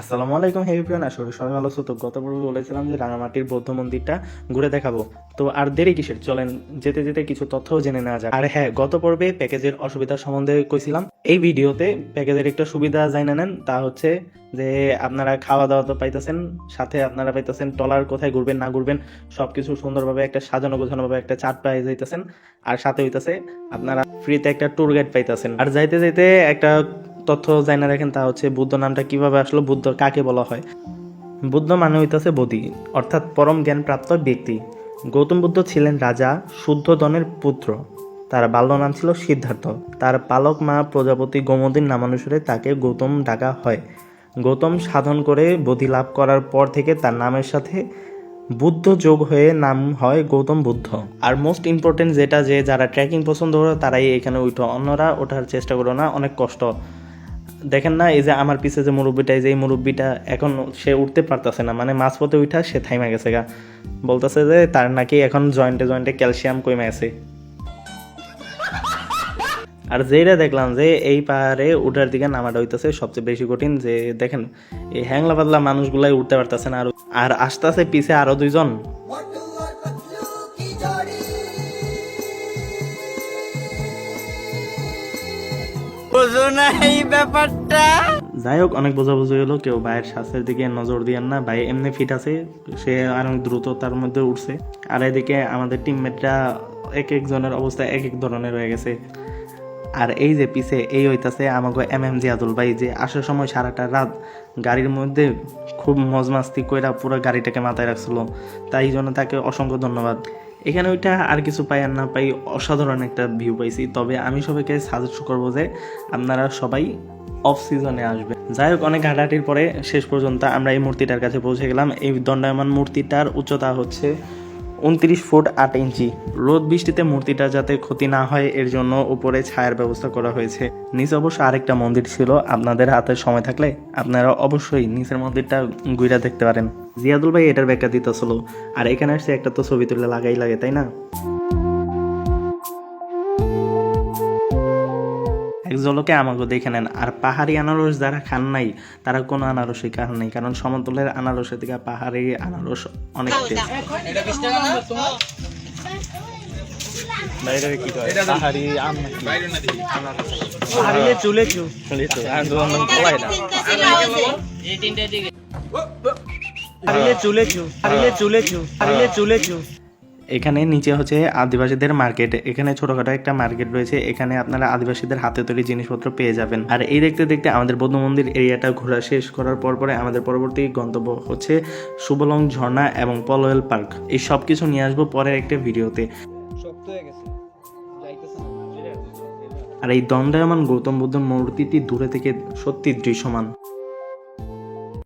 আসসালামু আলাইকুম হেভি প্রিয়ান আসলে সবাই ভালো তো গত পর্বে বলেছিলাম যে রাঙামাটির বৌদ্ধ মন্দিরটা ঘুরে দেখাবো। তো আর দেরি কিসের? চলেন, যেতে যেতে কিছু তথ্যও জেনে নেওয়া যাক। আর হ্যাঁ গত পর্বে প্যাকেজের অসুবিধা সম্বন্ধে কইছিলাম। এই ভিডিওতে প্যাকেজের একটা সুবিধা জানা নেন, তা হচ্ছে যে আপনারা খাওয়া দাওয়া তো পাইতেছেন, সাথে আপনারা পাইতেছেন টলার কোথায় ঘুরবেন, না ঘুরবেন, সবকিছু সুন্দরভাবে একটা সাজানো গোছানো ভাবে একটা চাট পাই যাইতেছেন। আর সাথে হইতেছে, আপনারা ফ্রিতে একটা ট্যুর গাইড পাইতেছেন। আর যাইতে যাইতে একটা তথ্য জানা না দেখেন তা হচ্ছে বুদ্ধ নামটা কীভাবে আসলো, বুদ্ধ কাকে বলা হয়? বুদ্ধ মানে হইতেছে বোধি অর্থাৎ পরম জ্ঞান প্রাপ্ত ব্যক্তি। গৌতম বুদ্ধ ছিলেন রাজা শুদ্ধধনের পুত্র। তার বাল্য নাম ছিল সিদ্ধার্থ। তার পালক মা প্রজাপতি গোমতীর নামানুসারে তাকে গৌতম ডাকা হয়। গৌতম সাধন করে বোধি লাভ করার পর থেকে তার নামের সাথে বুদ্ধ যোগ হয়ে নাম হয় গৌতম বুদ্ধ। আর মোস্ট ইম্পর্টেন্ট যেটা যে যারা ট্রেকিং পছন্দ করে তারাই এখানে উঠো। অন্যরা ওঠার চেষ্টা করো না, অনেক কষ্ট। দেখেন না, এই যে আমার পিছে যে মুরব্বিটা, এই যে এই মুরব্বিটা এখন সে উঠতে পারতেছে না মানে মাঝপথে উঠা সে থাইমা গেছে গা। বলতেছে যে তার নাকি এখন জয়েন্টে জয়েন্টে ক্যালসিয়াম কমে গেছে। আর যেটা দেখলাম যে এই পাহাড়ে উঠার দিকে নামাটা হইতেছে সবচেয়ে বেশি কঠিন যে দেখেন, এই হ্যাংলা পাতলা মানুষগুলাই উঠতে পারতেছে না। আর আর আসতেছে পিছে আরও দুইজন। বুঝো না এই ব্যাপারটা। যাই হোক, অনেক বোঝাবুঝি হলো, কেউ ভাইয়ের স্বাস্থ্যের দিকে নজর দিয়েন না। ভাই এমনি ফিট আছে, সে অনেক দ্রুত তার মধ্যে উঠছে। আর এদিকে আমাদের টিমমেটরা এক একজনের অবস্থা এক এক ধরনের হয়ে গেছে। আর এই যে পিছে এই হইতাছে আমাকে এম এম জিয়াদুল ভাই, যে আসার সময় সারাটা রাত গাড়ির মধ্যে খুব মজমাস্তি কইরা পুরো গাড়িটাকে মাথায় রাখছিল। তাই জন্য তাকে অসংখ্য ধন্যবাদ। এখানে ওইটা আর কিছু পাই আর না পাই অসাধারণ একটা ভিউ পাইছি। তবে আমি সবাইকে সাজেস্ট করব যে আপনারা সবাই অফ সিজনে আসবে যাই হোক, অনেক হাঁটাহাঁটির পরে শেষ পর্যন্ত আমরা এই মূর্তিটার কাছে পৌঁছে গেলাম। এই দণ্ডায়মান মূর্তিটার উচ্চতা হচ্ছে উনত্রিশ ফুট আট ইঞ্চি। রোদ বৃষ্টিতে মূর্তিটা যাতে ক্ষতি না হয়, এর জন্য উপরে ছায়ার ব্যবস্থা করা হয়েছে। নিচে অবশ্য আরেকটা মন্দির ছিল। আপনাদের হাতে সময় থাকলে আপনারা অবশ্যই নিচের মন্দিরটা ঘুরে দেখতে পারেন। জিয়াদুল ভাই এটার ব্যাখ্যা দিতেছিল। আর এখানে আসছে একটা তো ছবি তুলে লাগাই লাগে, তাই না? এক ঝলকে আমাকে দেখে নেন। আর পাহাড়ি আনারস যারা খান নাই তারা কোনো আনারসই খান নাই কারণ সমতলের আনারসের থেকে পাহাড়ি আনারস অনেক টেস্ট বাইরে কি কয়? পাহাড়ি আম আন্দোলন এখানে নিচে হচ্ছে আদিবাসীদের মার্কেট এখানে ছোটখাটো একটা মার্কেট রয়েছে এখানে আপনারা আদিবাসীদের হাতে তৈরি জিনিসপত্র পেয়ে যাবেন। আর এই দেখতে দেখতে আমাদের বৌদ্ধ মন্দির এরিয়াটা ঘোরা শেষ করার পর পরে আমাদের পরবর্তী গন্তব্য হচ্ছে সুবলং ঝর্ণা এবং পলোয়েল পার্ক। এই সব কিছু নিয়ে আসব পরের একটা ভিডিওতে। শক্ত হয়ে গেছে। আর এই দণ্ডায়মান গৌতম বুদ্ধের মূর্তিটি দূরে থেকে সত্যি দৃশ্যমান।